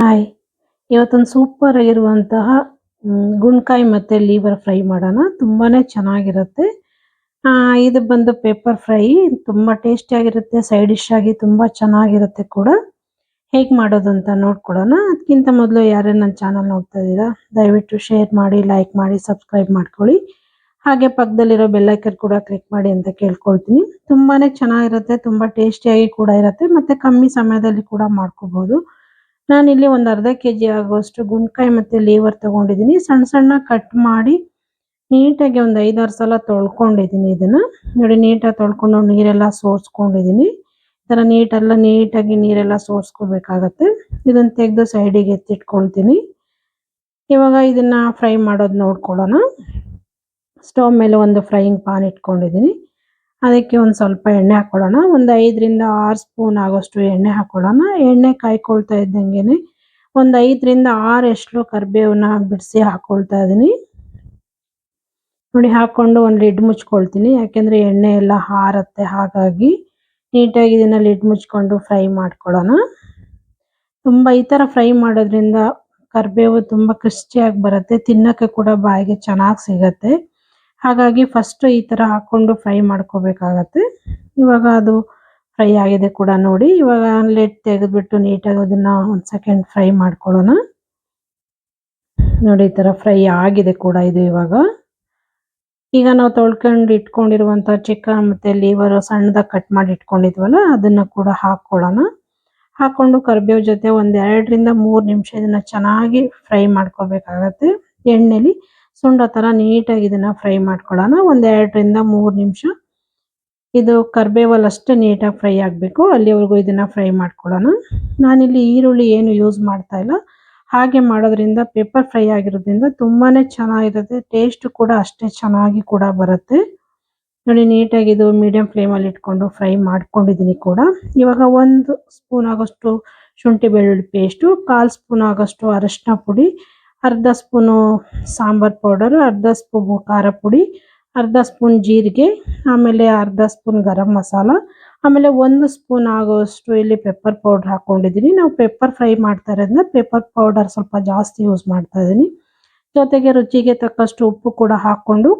Hi. ಇವತ್ತೊಂದು super ಆಗಿರುವಂತಹ ಗುಂಡ್ಕಾಯಿ ಮತ್ತೆ ಲೀವರ್ ಫ್ರೈ ಮಾಡೋಣ. ತುಂಬಾನೇ ಚೆನ್ನಾಗಿರುತ್ತೆ. ಇದು ಬಂದು ಪೇಪರ್ ಫ್ರೈ ತುಂಬಾ ಟೇಸ್ಟಿಯಾಗಿರುತ್ತೆ ಸೈಡ್ ಡಿಶ್ ಆಗಿ ತುಂಬಾ ಚೆನ್ನಾಗಿರುತ್ತೆ ಕೂಡ. ಹೇಗೆ ಮಾಡೋದು ಅಂತ ನೋಡ್ಕೊಳ್ಳೋಣ. ಅದಕ್ಕಿಂತ ಮೊದಲು ಯಾರೇ ನನ್ನ ಚಾನಲ್ ನೋಡ್ತಾ ಇದ್ದೀರಾ, ದಯವಿಟ್ಟು ಶೇರ್ ಮಾಡಿ ಲೈಕ್ ಮಾಡಿ ಸಬ್ಸ್ಕ್ರೈಬ್ ಮಾಡ್ಕೊಳ್ಳಿ. ಹಾಗೆ ಪಕ್ಕದಲ್ಲಿರೋ ಬೆಲ್ಲೈಕನ್ ಕೂಡ ಕ್ಲಿಕ್ ಮಾಡಿ ಅಂತ ಕೇಳ್ಕೊಳ್ತೀನಿ. ತುಂಬಾನೇ ಚೆನ್ನಾಗಿರುತ್ತೆ, ತುಂಬಾ ಟೇಸ್ಟಿಯಾಗಿ ಕೂಡ ಇರುತ್ತೆ, ಮತ್ತೆ ಕಮ್ಮಿ ಸಮಯದಲ್ಲಿ ಕೂಡ ಮಾಡ್ಕೋಬಹುದು ನಾನಿಲ್ಲಿ ಒಂದು ಅರ್ಧ ಕೆಜಿ ಆಗುವಷ್ಟು ಗುಂಡ್ಕಾಯಿ ಮತ್ತೆ ಲೇವರ್ ತಗೊಂಡಿದ್ದೀನಿ. ಸಣ್ಣ ಸಣ್ಣ ಕಟ್ ಮಾಡಿ ನೀಟಾಗಿ ಒಂದು ಐದಾರು ಸಲ ತೊಳ್ಕೊಂಡಿದ್ದೀನಿ ಇದನ್ನ. ನೋಡಿ, ನೀಟಾಗಿ ತೊಳ್ಕೊಂಡು ನೀರೆಲ್ಲ ಸೋರ್ಸ್ಕೊಂಡಿದ್ದೀನಿ. ಈ ಥರ ನೀಟೆಲ್ಲ ನೀಟಾಗಿ ನೀರೆಲ್ಲ ಸೋರ್ಸ್ಕೋಬೇಕಾಗತ್ತೆ. ಇದನ್ನ ತೆಗೆದು ಸೈಡಿಗೆ ಎತ್ತಿಟ್ಕೊಳ್ತೀನಿ. ಇವಾಗ ಇದನ್ನ ಫ್ರೈ ಮಾಡೋದು ನೋಡ್ಕೊಳ್ಳೋಣ. ಸ್ಟವ್ ಮೇಲೆ ಒಂದು ಫ್ರೈಯಿಂಗ್ ಪಾನ್ ಇಟ್ಕೊಂಡಿದ್ದೀನಿ. ಅದಕ್ಕೆ ಒಂದು ಸ್ವಲ್ಪ ಎಣ್ಣೆ ಹಾಕೊಳ್ಳೋಣ. ಒಂದು ಐದರಿಂದ ಆರು ಸ್ಪೂನ್ ಆಗೋಷ್ಟು ಎಣ್ಣೆ ಹಾಕೊಳ್ಳೋಣ. ಎಣ್ಣೆ ಕಾಯ್ಕೊಳ್ತಾ ಇದ್ದಂಗೆನೆ ಒಂದು ಐದರಿಂದ ಆರು ಎಷ್ಟು ಕರಿಬೇವನ್ನ ಬಿಡಿಸಿ ಹಾಕೊಳ್ತಾ ಇದ್ದೀನಿ ನೋಡಿ, ಹಾಕೊಂಡು ಒಂದು ಲಿಡ್ ಮುಚ್ಕೊಳ್ತೀನಿ. ಯಾಕೆಂದ್ರೆ ಎಣ್ಣೆ ಎಲ್ಲ ಹಾರತ್ತೆ. ಹಾಗಾಗಿ ನೀಟಾಗಿ ಇದನ್ನ ಲಿಡ್ ಮುಚ್ಕೊಂಡು ಫ್ರೈ ಮಾಡ್ಕೊಳ್ಳೋಣ. ತುಂಬಾ ಈ ತರ ಫ್ರೈ ಮಾಡೋದ್ರಿಂದ ಕರಿಬೇವು ತುಂಬಾ ಕ್ರಿಸ್ಪಿಯಾಗಿ ಬರುತ್ತೆ. ತಿನ್ನಕ್ಕೆ ಕೂಡ ಬಾಯಿಗೆ ಚೆನ್ನಾಗಿ ಸಿಗತ್ತೆ. ಹಾಗಾಗಿ ಫಸ್ಟ್ ಈ ತರ ಹಾಕೊಂಡು ಫ್ರೈ ಮಾಡ್ಕೋಬೇಕಾಗತ್ತೆ. ಇವಾಗ ಅದು ಫ್ರೈ ಆಗಿದೆ ಕೂಡ ನೋಡಿ. ಇವಾಗ ಲೇಟ್ ತೆಗೆದ್ಬಿಟ್ಟು ನೀಟಾಗಿ ಅದನ್ನ ಒಂದು ಸೆಕೆಂಡ್ ಫ್ರೈ ಮಾಡ್ಕೊಳ್ಳೋಣ. ನೋಡಿ ಈ ತರ ಫ್ರೈ ಆಗಿದೆ ಕೂಡ ಇದು ಇವಾಗ. ಈಗ ನಾವು ತೊಳ್ಕೊಂಡು ಇಟ್ಕೊಂಡಿರುವಂತ ಚಿಕನ್ ಮತ್ತೆ ಲೀವರು ಸಣ್ಣದಾಗಿ ಕಟ್ ಮಾಡಿ ಇಟ್ಕೊಂಡಿದ್ವಲ್ಲ, ಅದನ್ನ ಕೂಡ ಹಾಕೊಳ್ಳೋಣ. ಹಾಕೊಂಡು ಕರಿಬೇವು ಜೊತೆ ಒಂದ್ ಎರಡರಿಂದ ಮೂರ್ ನಿಮಿಷ ಇದನ್ನ ಚೆನ್ನಾಗಿ ಫ್ರೈ ಮಾಡ್ಕೋಬೇಕಾಗತ್ತೆ. ಎಣ್ಣೆಲಿ ಸುಂಡ ತರ ನೀಟಾಗಿ ಇದನ್ನ ಫ್ರೈ ಮಾಡ್ಕೊಳ್ಳೋಣ. ಒಂದ್ ಎರಡರಿಂದ ಮೂರ್ ನಿಮಿಷ. ಇದು ಕರ್ಬೇವಲ್ಲಿ ಅಷ್ಟೇ ನೀಟಾಗಿ ಫ್ರೈ ಆಗಬೇಕು. ಅಲ್ಲಿವರೆಗೂ ಇದನ್ನ ಫ್ರೈ ಮಾಡ್ಕೊಳ್ಳೋಣ. ನಾನಿಲ್ಲಿ ಈರುಳ್ಳಿ ಏನು ಯೂಸ್ ಮಾಡ್ತಾ ಇಲ್ಲ. ಹಾಗೆ ಮಾಡೋದ್ರಿಂದ ಪೇಪರ್ ಫ್ರೈ ಆಗಿರೋದ್ರಿಂದ ತುಂಬಾನೇ ಚೆನ್ನಾಗಿರುತ್ತೆ. ಟೇಸ್ಟ್ ಕೂಡ ಅಷ್ಟೇ ಚೆನ್ನಾಗಿ ಕೂಡ ಬರುತ್ತೆ. ನೋಡಿ, ನೀಟಾಗಿ ಇದು ಮೀಡಿಯಂ ಫ್ಲೇಮಲ್ಲಿ ಇಟ್ಕೊಂಡು ಫ್ರೈ ಮಾಡ್ಕೊಂಡಿದ್ದೀನಿ ಕೂಡ. ಇವಾಗ ಒಂದು ಸ್ಪೂನ್ ಆಗೋಷ್ಟು ಶುಂಠಿ ಬೆಳ್ಳುಳ್ಳಿ ಪೇಸ್ಟು, ಕಾಲ್ ಸ್ಪೂನ್ ಆಗೋಷ್ಟು ಅರಶಿನ ಪುಡಿ ಅರ್ಧ ಸ್ಪೂನು ಸಾಂಬಾರ್ ಪೌಡರ್, ಅರ್ಧ ಸ್ಪೂನ್ ಖಾರ ಪುಡಿ, ಅರ್ಧ ಸ್ಪೂನ್ ಜೀರಿಗೆ, ಆಮೇಲೆ ಅರ್ಧ ಸ್ಪೂನ್ ಗರಂ ಮಸಾಲ, ಆಮೇಲೆ ಒಂದು ಸ್ಪೂನ್ ಆಗೋಷ್ಟು ಇಲ್ಲಿ ಪೆಪ್ಪರ್ ಪೌಡರ್ ಹಾಕೊಂಡಿದ್ದೀನಿ. ನಾವು ಪೆಪ್ಪರ್ ಫ್ರೈ ಮಾಡ್ತಾ ಇರೋದ್ರಿಂದ ಪೆಪ್ಪರ್ ಪೌಡರ್ ಸ್ವಲ್ಪ ಜಾಸ್ತಿ ಯೂಸ್ ಮಾಡ್ತಾ ಇದ್ದೀನಿ. ಜೊತೆಗೆ ರುಚಿಗೆ ತಕ್ಕಷ್ಟು ಉಪ್ಪು ಕೂಡ ಹಾಕೊಂಡು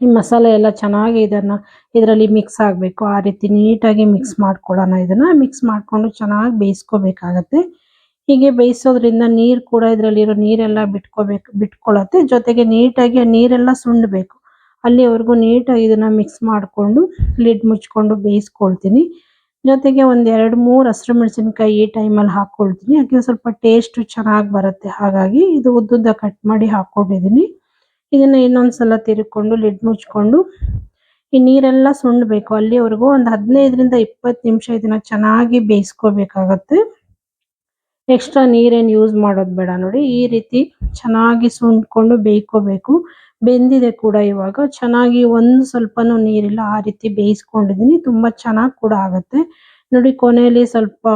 ಈ ಮಸಾಲೆ ಎಲ್ಲ ಚೆನ್ನಾಗಿ ಇದನ್ನ ಇದರಲ್ಲಿ ಮಿಕ್ಸ್ ಆಗಬೇಕು. ಆ ರೀತಿ ನೀಟಾಗಿ ಮಿಕ್ಸ್ ಮಾಡ್ಕೊಳ್ಳೋಣ ಇದನ್ನ. ಮಿಕ್ಸ್ ಮಾಡ್ಕೊಂಡು ಚೆನ್ನಾಗಿ ಬೇಯಿಸ್ಕೋಬೇಕಾಗತ್ತೆ. ಹೀಗೆ ಬೇಯಿಸೋದ್ರಿಂದ ನೀರು ಕೂಡ ಇದರಲ್ಲಿರೋ ನೀರೆಲ್ಲ ಬಿಟ್ಕೋಬೇಕು, ಬಿಟ್ಕೊಳತ್ತೆ. ಜೊತೆಗೆ ನೀಟಾಗಿ ಆ ನೀರೆಲ್ಲ ಸುಣ್ಣಬೇಕು ಅಲ್ಲಿವರೆಗೂ ನೀಟಾಗಿ ಇದನ್ನ ಮಿಕ್ಸ್ ಮಾಡಿಕೊಂಡು ಲಿಡ್ ಮುಚ್ಕೊಂಡು ಬೇಯಿಸ್ಕೊಳ್ತೀನಿ. ಜೊತೆಗೆ ಒಂದ್ ಎರಡು ಮೂರು ಹಸಿರು ಮೆಣಸಿನಕಾಯಿ ಈ ಟೈಮಲ್ಲಿ ಹಾಕೊಳ್ತೀನಿ. ಯಾಕೆ ಸ್ವಲ್ಪ ಟೇಸ್ಟ್ ಚೆನ್ನಾಗಿ ಬರುತ್ತೆ. ಹಾಗಾಗಿ ಇದು ಉದ್ದುದ್ದ ಕಟ್ ಮಾಡಿ ಹಾಕೊಂಡಿದ್ದೀನಿ. ಇದನ್ನ ಇನ್ನೊಂದ್ಸಲ ತಿರುಕೊಂಡು ಲಿಡ್ ಮುಚ್ಕೊಂಡು, ಈ ನೀರೆಲ್ಲ ಸುಂಡ್ಬೇಕು. ಅಲ್ಲಿವರೆಗೂ ಒಂದು ಹದಿನೈದರಿಂದ ಇಪ್ಪತ್ತು ನಿಮಿಷ ಇದನ್ನ ಚೆನ್ನಾಗಿ ಬೇಯಿಸ್ಕೋಬೇಕಾಗತ್ತೆ. ಎಕ್ಸ್ಟ್ರಾ ನೀರೇನು ಯೂಸ್ ಮಾಡೋದು ಬೇಡ ನೋಡಿ. ಈ ರೀತಿ ಚೆನ್ನಾಗಿ ಸುಂಡ್ಕೊಂಡು ಬೇಯ್ಕೋಬೇಕು. ಬೆಂದಿದೆ ಕೂಡ ಇವಾಗ. ಚೆನ್ನಾಗಿ ಒಂದು ಸ್ವಲ್ಪನೂ ನೀರಿಲ್ಲ. ಆ ರೀತಿ ಬೇಯಿಸ್ಕೊಂಡಿದ್ದೀನಿ ತುಂಬಾ ಚೆನ್ನಾಗಿ ಕೂಡ ಆಗುತ್ತೆ. ನೋಡಿ, ಕೊನೆಯಲ್ಲಿ ಸ್ವಲ್ಪ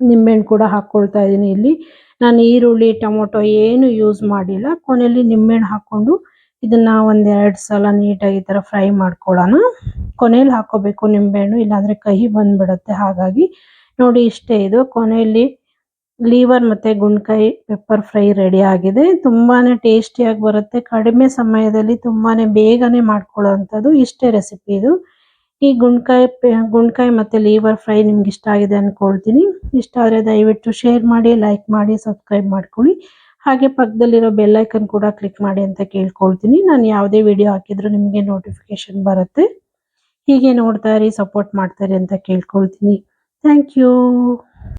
ನಿಂಬೆಹಣ್ಣು ಕೂಡ ಹಾಕ್ಕೊಳ್ತಾ ಇದ್ದೀನಿ ಇಲ್ಲಿ. ನಾನು ಈರುಳ್ಳಿ, ಟೊಮೊಟೊ ಏನು ಯೂಸ್ ಮಾಡಿಲ್ಲ. ಕೊನೆಯಲ್ಲಿ ನಿಂಬೆಹಣ್ಣು ಹಾಕೊಂಡು ಇದನ್ನ ಒಂದೆರಡು ಸಲ ನೀಟಾಗಿ ಈ ತರ ಫ್ರೈ ಮಾಡ್ಕೊಳ್ಳೋಣ. ಕೊನೆಯಲ್ಲಿ ಹಾಕ್ಕೋಬೇಕು ನಿಂಬೆಹಣ್ಣು. ಇಲ್ಲಾಂದರೆ ಕಹಿ ಬಂದುಬಿಡುತ್ತೆ. ಹಾಗಾಗಿ ನೋಡಿ, ಇಷ್ಟೇ ಇದು. ಕೊನೆಯಲ್ಲಿ ಲೀವರ್ ಮತ್ತೆ ಗುಂಡ್ಕಾಯಿ ಪೆಪ್ಪರ್ ಫ್ರೈ ರೆಡಿ ಆಗಿದೆ. ತುಂಬಾನೇ ಟೇಸ್ಟಿಯಾಗಿ ಬರುತ್ತೆ. ಕಡಿಮೆ ಸಮಯದಲ್ಲಿ ತುಂಬಾನೇ ಬೇಗನೆ ಮಾಡ್ಕೊಳ್ಳೋವಂಥದ್ದು ಇಷ್ಟೇ ರೆಸಿಪಿ ಇದು. ಈ ಗುಂಡ್ಕಾಯಿ ಗುಂಡ್ಕಾಯಿ ಮತ್ತೆ ಲೀವರ್ ಫ್ರೈ ನಿಮ್ಗೆ ಇಷ್ಟ ಆಗಿದೆ ಅಂದ್ಕೊಳ್ತೀನಿ ಇಷ್ಟ ಆದರೆ ದಯವಿಟ್ಟು ಶೇರ್ ಮಾಡಿ ಲೈಕ್ ಮಾಡಿ ಸಬ್ಸ್ಕ್ರೈಬ್ ಮಾಡ್ಕೊಳ್ಳಿ. ಹಾಗೆ ಪಕ್ಕದಲ್ಲಿರೋ ಬೆಲ್ ಐಕನ್ ಕೂಡ ಕ್ಲಿಕ್ ಮಾಡಿ ಅಂತ ಕೇಳ್ಕೊಳ್ತೀನಿ. ನಾನು ಯಾವುದೇ ವಿಡಿಯೋ ಹಾಕಿದ್ರು ನಿಮಗೆ ನೋಟಿಫಿಕೇಶನ್ ಬರುತ್ತೆ. ಹೀಗೆ ನೋಡ್ತಾ ಇರಿ ಸಪೋರ್ಟ್ ಮಾಡ್ತಾರೆ ಅಂತ ಕೇಳ್ಕೊಳ್ತೀನಿ. Thank you